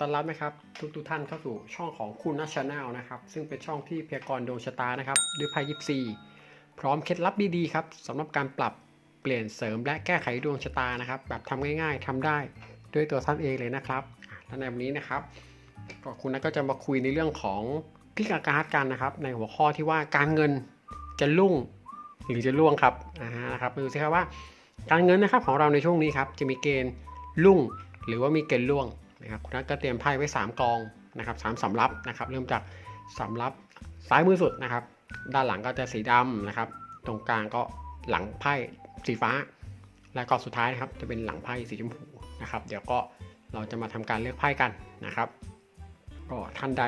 ต้อนรับนะครับทุกทุกท่านเข้าสู่ช่องของคุณนัชชาแนลนะครับซึ่งเป็นช่องที่เพียกรดวงชะตานะครับด้วยไพ่ยิปซีพร้อมเคล็ดลับดีๆครับสำหรับการปรับเปลี่ยนเสริมและแก้ไขดวงชะตานะครับ แบบทำง่ายๆทำได้ด้วยตัวท่านเองเลยนะครับและในวันนี้นะครับก็คุณนัทก็จะมาคุยในเรื่องของพิกาการ์ดกันนะครับ ในหัวข้อที่ว่าการเงินจะรุ่งหรือจะร่วงครับนะครับมาดูสิครับว่า การเงินนะครับของเราในช่วงนี้ครับจะมีเกณฑ์รุ่งหรือว่ามีเกณฑ์ร่วง นะครับคุณนัทก็เตรียมไพ่ไว้ 3กองนะครับสามสำรับนะครับ เริ่มจากสำรับซ้ายมือสุดนะครับ ด้านหลังก็จะสีดำนะครับ ตรงกลางก็หลังไพ่สีฟ้า และก็สุดท้ายนะครับจะเป็นหลังไพ่สีชมพูนะครับ เดี๋ยวก็เราจะมาทำการเลือกไพ่กันนะครับก็ท่านใด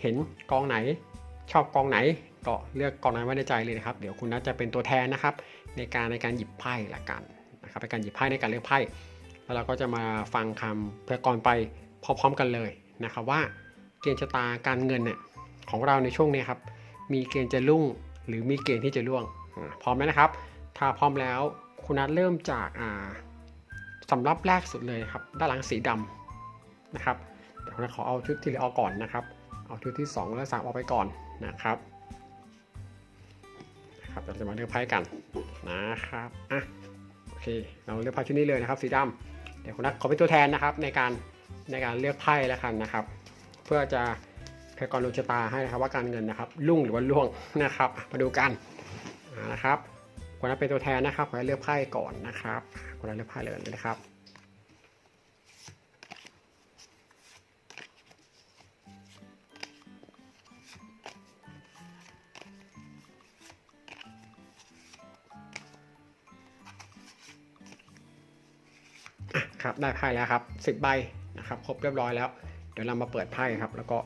เห็นกองไหนชอบกองไหนก็เลือกกองนั้นไว้ในใจเลยนะครับ เดี๋ยวคุณนัทจะเป็นตัวแทนนะครับ ในการในการหยิบไพ่ละกันนะครับในการหยิบไพ่ในการเลือกไพ่ แล้วเราก็จะมาฟังคำพยากรณ์ไปพร้อมๆกันเลยนะครับว่าเกณฑ์ชะตาการเงินเนี่ยของเราในช่วงนี้ครับมีเกณฑ์จะรุ่งหรือมีเกณฑ์ที่จะร่วงพร้อมไหมนะครับ ถ้าพร้อมแล้วคุณนัทเริ่มจากสำรับแรกสุดเลยครับด้านหลังสีดำนะครับเดี๋ยวคุณนัทขอเอาชุดที่เหลือออกก่อนนะครับ เอาชุดที่ 2 และ3ออกไปก่อนนะครับนะครับเราจะมาเลือกไพ่กันนะครับอะโอเค เราเลือกไพ่ชุดนี้เลยนะครับ สีดำ เดี๋ยวคุณนัทขอเป็นตัวแทนนะครับในการในการเลือกไพ่แล้วกันนะครับ เพื่อจะพยากรณ์ดวงชะตาให้นะครับว่าการเงินนะครับรุ่งหรือว่าร่วงนะครับ มาดูกันนะครับคุณนัทเป็นตัวแทนนะครับขอให้เลือกไพ่ก่อนนะครับคุณนัทเลือกไพ่เลยนะครับ ครับได้ไพ่แล้วครับสิบใบนะครับครบเรียบร้อยแล้ว เดี๋ยวเรามาเปิดไพ่ครับ แล้วก็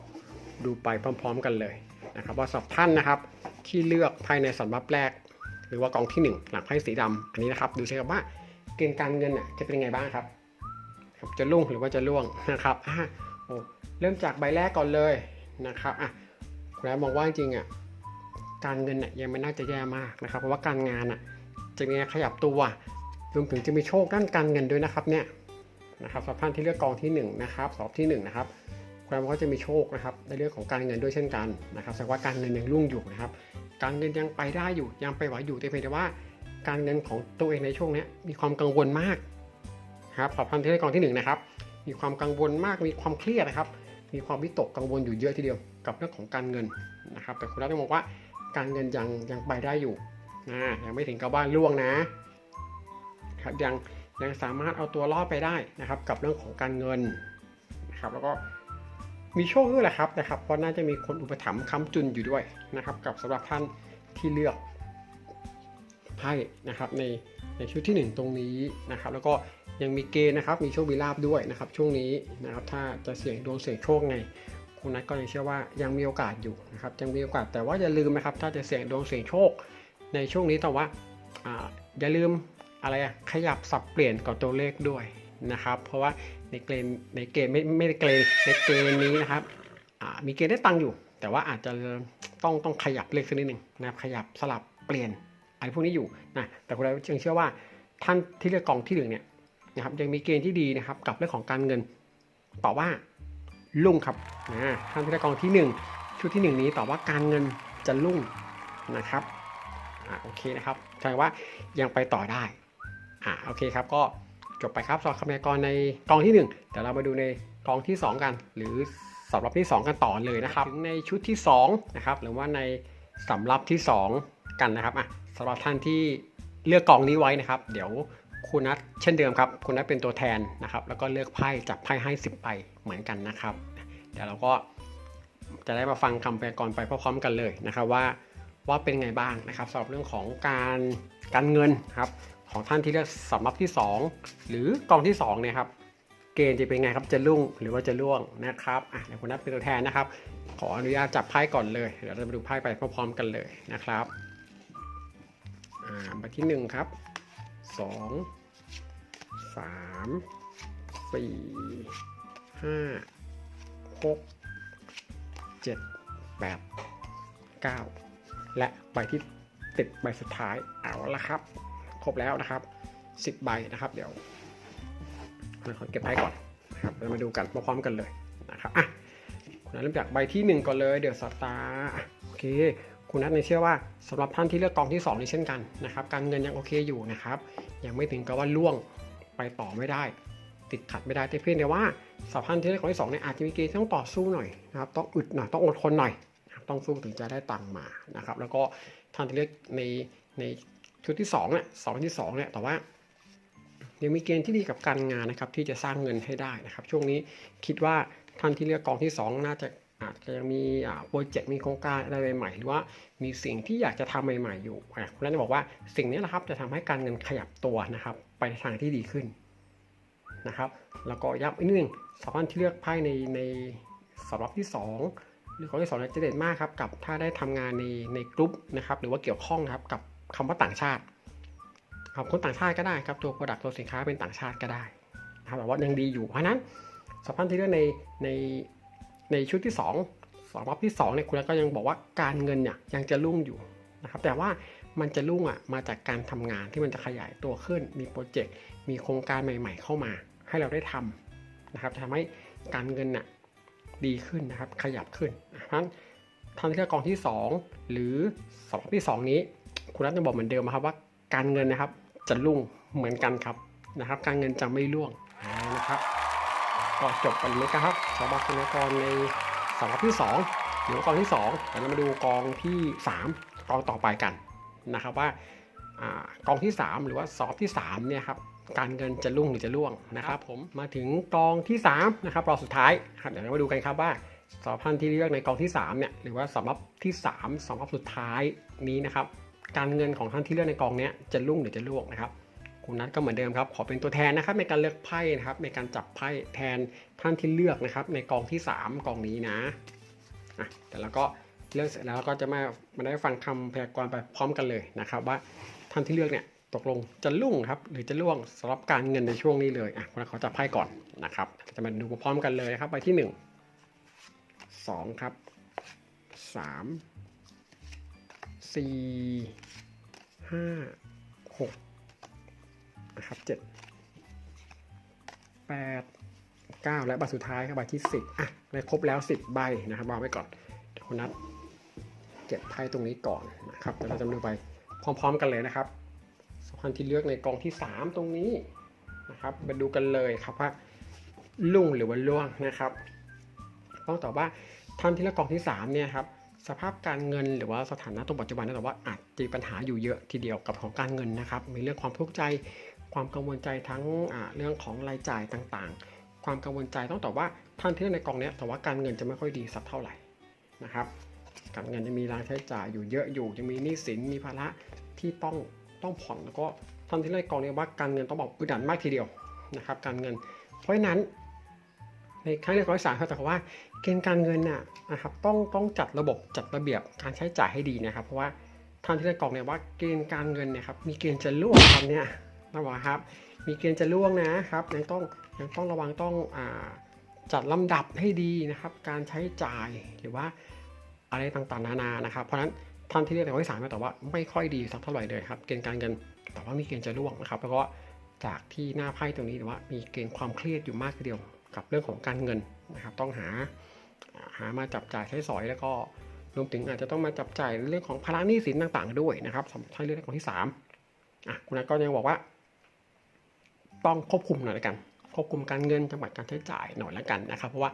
ดูไปพร้อม ๆ กันเลยนะครับ ว่าสอบท่านนะครับที่เลือกไพ่ในสำรับแรก หรือว่ากองที่ 1 หลังไพ่สีดำอันนี้นะครับ ดูสิครับว่าเกณฑ์การเงินน่ะจะเป็นยังไงบ้างครับครับจะรุ่งหรือว่าจะร่วงนะครับอะโอ้เริ่มจากใบแรกก่อนเลยนะครับอะคุณแม่มองว่าจริงอะการเงินน่ะยังไม่น่าจะแย่มากนะครับ เพราะว่าการงานอะจะมีขยับตัวรวมถึงจะมีโชคด้านการเงินด้วยนะครับเนี่ย นะครับสำหรับท่านที่เลือกกองที่1นะครับสอบที่1นะครับแปลว่าจะมีโชคนะครับในเรื่องของการเงินด้วยเช่นกันนะครับแสดงว่าการเงินยังรุ่งอยู่นะครับ การเงินยังไปได้อยู่ยังไปไหวอยู่แต่เพียงแต่ว่า การเงินของตัวเองในช่วงนี้มีความกังวลมากครับสำหรับท่านที่เลือกกองที่1นะครับมีความกังวลมากมีความเครียดนะครับ มีความวิตกกังวลอยู่เยอะทีเดียวกับเรื่องของการเงินนะครับ แต่คุณรัตต้บอกว่าการเงินยังยังไปได้อยู่นะยังไม่ถึงกับบ้านล่วงนะครับยัง ยังสามารถเอาตัวรอดไปได้นะครับ กับเรื่องของการเงินนะครับแล้วก็มีโชคด้วยแหละครับนะครับ เพราะน่าจะมีคนอุปถัมภ์ค้ำจุนอยู่ด้วยนะครับ กับสำหรับท่านที่เลือกไพ่นะครับในในชุดที่ 1 ตรงนี้นะครับ แล้วก็ยังมีเกณฑ์นะครับมีโชคมีลาบด้วยนะครับช่วงนี้นะครับถ้าจะเสี่ยงดวงเสี่ยงโชคไงคุณนัทก็ยังเชื่อว่ายังมีโอกาสอยู่นะครับยังมีโอกาสแต่ว่าอย่าลืมนะครับถ้าจะเสี่ยงดวงเสี่ยงโชค ในช่วงนี้แต่ว่าอ่าอย่าลืม อะไรอะขยับสับเปลี่ยนกับตัวเลขด้วยนะครับ เพราะว่าในเกณฑ์ในเกณฑ์ไม่ไม่ได้เกณฑ์ในเกณฑ์นี้นะครับมีเกณฑ์ได้ตังค์อยู่ แต่ว่าอาจจะต้องต้องขยับเลขสักนิดหนึ่งนะครับขยับสลับเปลี่ยนอะไรพวกนี้อยู่นะแต่คุณเรายังเชื่อว่าท่านที่เลือกกองที่หนึ่งเนี่ยนะครับยังมีเกณฑ์ที่ดีนะครับกับเรื่องของการเงินต่อว่าลุ่งครับนะท่านที่เลือกกองที่หนึ่งชุดที่หนึ่งนี้ต่อว่าการเงินจะลุ่งนะครับอ่าโอเคนะครับแสดงว่ายังไปต่อได้ อ่าโอเคครับก็จบไปครับสอบคำพยากรณ์ในกองที่ 1 เดี๋ยวเรามาดูในกองที่ 2 กัน หรือสำรับที่ 2 กันต่อเลยนะครับถึงในชุดที่2นะครับหรือว่าในสำรับที่ 2 กันนะครับอะสำหรับท่านที่เลือกกองนี้ไว้นะครับ เดี๋ยวคุณนัทเช่นเดิมครับคุณนัทเป็นตัวแทนนะครับ แล้วก็เลือกไพ่จับไพ่ให้ 10ใบเหมือนกันนะครับ เดี๋ยวเราก็จะได้มาฟังคำพยากรณ์ไปพร้อมๆกันเลยนะครับว่าว่าเป็นไงบ้างนะครับสำหรับเรื่องของการการเงินครับ ของท่านที่เลือกสำรับที่ 2 หรือกองที่2เนี่ยครับเกณฑ์จะเป็นไงครับจะรุ่งหรือว่าจะร่วงนะครับอะเดี๋ยวคุณนัทเป็นตัวแทนนะครับ ขออนุญาตจับไพ่ก่อนเลยเดี๋ยวเราจะไปดูไพ่ไปพร้อมๆกันเลยนะครับอ่าใบที่ 1 ครับ 2 3 4 5 6 7 8 9 และใบที่ติดใบสุดท้ายเอาละครับ ครบแล้วนะครับ 10 ใบนะครับ เดี๋ยวขอเก็บไพ่ก่อนนะครับเรามาดูกันพร้อมๆกันเลยนะครับอะคุณนัทเริ่มจากใบที่หนึ่งก่อนเลยเดี๋ยวสตาร์โอเค คุณนัทในเชื่อว่าสำหรับท่านที่เลือกกองที่2นี้เช่นกันนะครับ การเงินยังโอเคอยู่นะครับ ยังไม่ถึงกับว่าล่วงไปต่อไม่ได้ ติดขัดไม่ได้แต่เพียงแต่ว่าสำหรับท่านที่เลือกกองที่2เนี่ยอาจจะมีเกณฑ์ต้องต่อสู้หน่อยนะครับต้องอึดหน่อยต้องอดทนหน่อยต้องสู้ถึงจะได้ตังค์มานะครับ แล้วก็ท่านที่เลือกในใน ชุดที่2เนี่ยสองที่2เนี่ยแต่ว่ายังมีเกณฑ์ที่ดีกับการงานนะครับที่จะสร้างเงินให้ได้นะครับ ช่วงนี้คิดว่าท่านที่เลือกกองที่ 2 น่าจะอาจจะยังมีโปรเจกต์มีโครงการอะไรใหม่ๆหรือว่ามีสิ่งที่อยากจะทำใหม่ ๆ อยู่อะคุณนัทจะบอกว่าสิ่งนี้แหละครับจะทำให้การเงินขยับตัวนะครับ ไปในทางที่ดีขึ้นนะครับแล้วก็ย้ำอีกนิดนึงสำหรับท่านที่เลือกไพ่ในในสำหรับที่ 2 หรือกองที่2เนี่ยจะเด่นมากครับกับถ้าได้ทำงานในในกลุ่มนะครับหรือว่าเกี่ยวข้องนะครับกับ คำว่าต่างชาติครับคนต่างชาติก็ได้ครับตัว Product ตัวสินค้าเป็นต่างชาติก็ได้นะครับแต่ว่ายังดีอยู่เพราะนั้นสำหรับที่เลือกในในในชุดที่2สำหรับที่2เนี่ยคุณก็ยังบอกว่าการเงินเนี่ยยังจะรุ่งอยู่นะครับแต่ว่ามันจะรุ่งอะมาจากการทำงานที่มันจะขยายตัวขึ้น มีโปรเจกต์มีโครงการใหม่ ๆ เข้ามา ให้เราได้ทำนะครับทำให้การเงินน่ะดีขึ้นนะครับขยับขึ้นเพราะฉะนั้นท่านที่เลือกกองที่ 2 หรือสำหรับที่ 2 นี้ คุณรัตน์จะบอกเหมือนเดิมนะครับว่าการเงินนะครับจะรุ่งเหมือนกันครับนะครับ การเงินจะไม่ร่วงนะครับ ก็จบกันเลยครับสำหรับคุณกรในสำหรับที่ 2 หรือกองที่2เดี๋ยวเรามาดูกองที่ 3 กองต่อไปกันนะครับว่าอกองที่ 3 หรือว่าสอบที่3เนี่ยครับการเงินจะรุ่งหรือจะร่วงนะครับผมมาถึงกองที่3นะครับรอบสุดท้ายครับเดี๋ยวเรามาดูกันครับว่าสำหรับท่านที่เลือกในกองที่3เนี่ยหรือว่าสำหรับที่3สำหรับสุดท้ายนี้นะครับ การเงินของท่านที่เลือกในกองนี้จะรุ่งหรือจะร่วงนะครับคุณนัทก็เหมือนเดิมครับขอเป็นตัวแทนนะครับในการเลือกไพ่นะครับในการจับไพ่แทนท่านที่เลือกนะครับในกองที่ 3 กองนี้นะอะแต่แล้วก็เลือกเสร็จแล้วก็จะมามาได้ฟังคำพยากรณ์ไปพร้อมกันเลยนะครับ ว่าท่านที่เลือกเนี่ยตกลงจะรุ่งครับหรือจะร่วงสำหรับการเงินในช่วงนี้เลยอะคุณนัทขอจับไพ่ก่อนนะครับจะมาดูพร้อมกันเลยนะครับใบที่ 1 2 ครับ 3 4ห้าหกนะครับเจ็ดแปดเก้าและใบสุดท้ายครับใบที่สิบอะได้ครบแล้วสิบใบนะครับวางไว้ก่อนเดี๋ยวคุณนัดเก็บไพ่ตรงนี้ก่อนนะครับเดี๋ยวเราจะดูไปพร้อมๆกันเลยนะครับสำคัญที่เลือกในกองที่สามตรงนี้นะครับมาดูกันเลยครับว่าลุ่งหรือว่าล่วงนะครับ ต้องตอบว่าท่านที่เลือกกองที่สามเนี่ยครับ สภาพการเงินหรือว่าสถานะตรงปัจจุบันนะแต่ว่าอาจจะมีปัญหาอยู่เยอะทีเดียวกับของการเงินนะครับ มีเรื่องความทุกข์ใจ ความกังวลใจทั้งเรื่องของรายจ่ายต่างๆ ความกังวลใจต้องตอบว่าท่านที่เลือกในกองนี้แต่ว่าการเงินจะไม่ค่อยดีสักเท่าไหร่นะครับ การเงินจะมีรายใช้จ่ายอยู่เยอะอยู่จะมีหนี้สินมีภาระที่ต้องต้องผ่อนแล้วก็ท่านที่เลือกกองนี้ว่าการเงินต้องบอกอึดอัดมากทีเดียวนะครับ การเงิน เพราะฉะนั้น ในครั้งเรียกร้อยสามเขาแต่ว่าเกณฑ์การเงินน่ะนะครับต้องต้องจัดระบบจัดระเบียบการใช้จ่ายให้ดีนะครับ เพราะว่าท่านที่ได้กรอกเนี่ยว่าเกณฑ์การเงินเนี่ยครับมีเกณฑ์จะล่วงตอนเนี้ยนะบอกครับ มีเกณฑ์จะล่วงนะครับยังต้องยังต้องระวังต้องอ่าจัดลำดับให้ดีนะครับ การใช้จ่ายหรือว่าอะไรต่างๆนานานะครับ เพราะฉะนั้นท่านที่เรียกในร้อยสามแต่ว่าไม่ค่อยดีสักเท่าไหร่เลยครับเกณฑ์การเงินแต่ว่ามีเกณฑ์จะล่วงนะครับ แล้วก็จากที่หน้าไพ่ตรงนี้แต่ว่ามีเกณฑ์ความเครียดอยู่มากทีเดียว กับเรื่องของการเงินนะครับ ต้องหาหามาจับจ่ายใช้สอยแล้วก็รวมถึงอาจจะต้องมาจับจ่ายเรื่องของภาระหนี้สินต่างๆ ด้วยนะครับสำหรับท่านเรื่องของที่3อะคุณนัทก็ยังบอกว่า ต้องควบคุมหน่อยละกัน ควบคุมการเงินจังหวัดการใช้จ่ายหน่อยละกันนะครับ เพราะว่า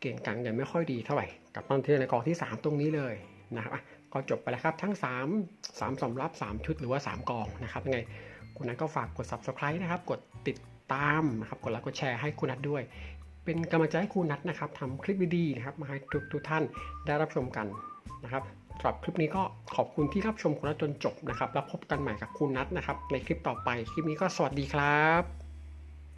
เกณฑ์การเงินไม่ค่อยดีเท่าไหร่กับท่านที่ในกองที่ 3 ตรงนี้เลยนะครับก็จบไปแล้วครับทั้ง 3 3สำรับ 3 ชุดหรือว่า 3 กองนะครับยังไงคุณนัทก็ฝากกด subscribe นะครับ กดติด ตามนะครับกดไลค์กดแชร์ให้คุณนัทด้วย เป็นกำลังใจให้คุณนัทนะครับทำคลิปดีๆนะครับมาให้ทุกทุกท่านได้รับชมกันนะครับสำหรับคลิปนี้ก็ขอบคุณที่รับชมคุณนัทจนจบนะครับ แล้วพบกันใหม่กับคุณนัทนะครับในคลิปต่อไปคลิปนี้ก็สวัสดีครับ